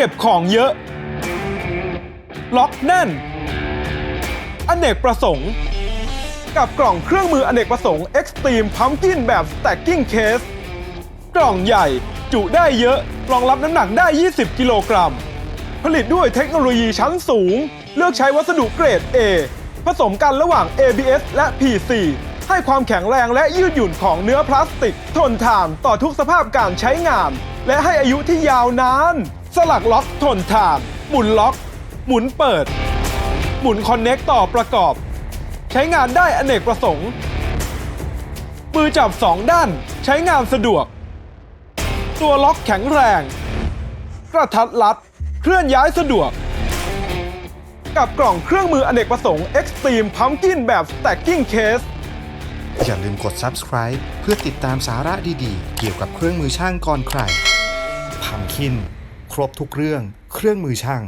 เก็บของเยอะ ล็อกแน่น อเนกประสงค์ กับกล่องเครื่องมืออเนกประสงค์ Extreme Pumpkin แบบ Stacking Case กล่องใหญ่จุได้เยอะ รองรับน้ำหนักได้ 20 กิโลกรัม ผลิตด้วยเทคโนโลยีชั้นสูง เลือกใช้วัสดุเกรด A ผสมกันระหว่าง ABS และ PC ให้ความแข็งแรงและยืดหยุ่นของเนื้อพลาสติก ทนทานต่อทุกสภาพการใช้งาน และให้อายุที่ยาวนาน สลักล็อกทนทานหมุนล็อก หมุนเปิด หมุนคอนเน็กต่อประกอบ ใช้งานได้อเนกประสงค์ มือจับสองด้านใช้งานสะดวก ตัวล็อกแข็งแรง กระทัดรัด เคลื่อนย้ายสะดวก กับกล่องเครื่องมืออเนกประสงค์ Extreme Pumpkin แบบ Stacking Case อย่าลืมกด subscribe เพื่อติดตามสาระดีๆ เกี่ยวกับเครื่องมือช่างก่อนใครพัมคิน ครบทุกเรื่อง เครื่องมือช่าง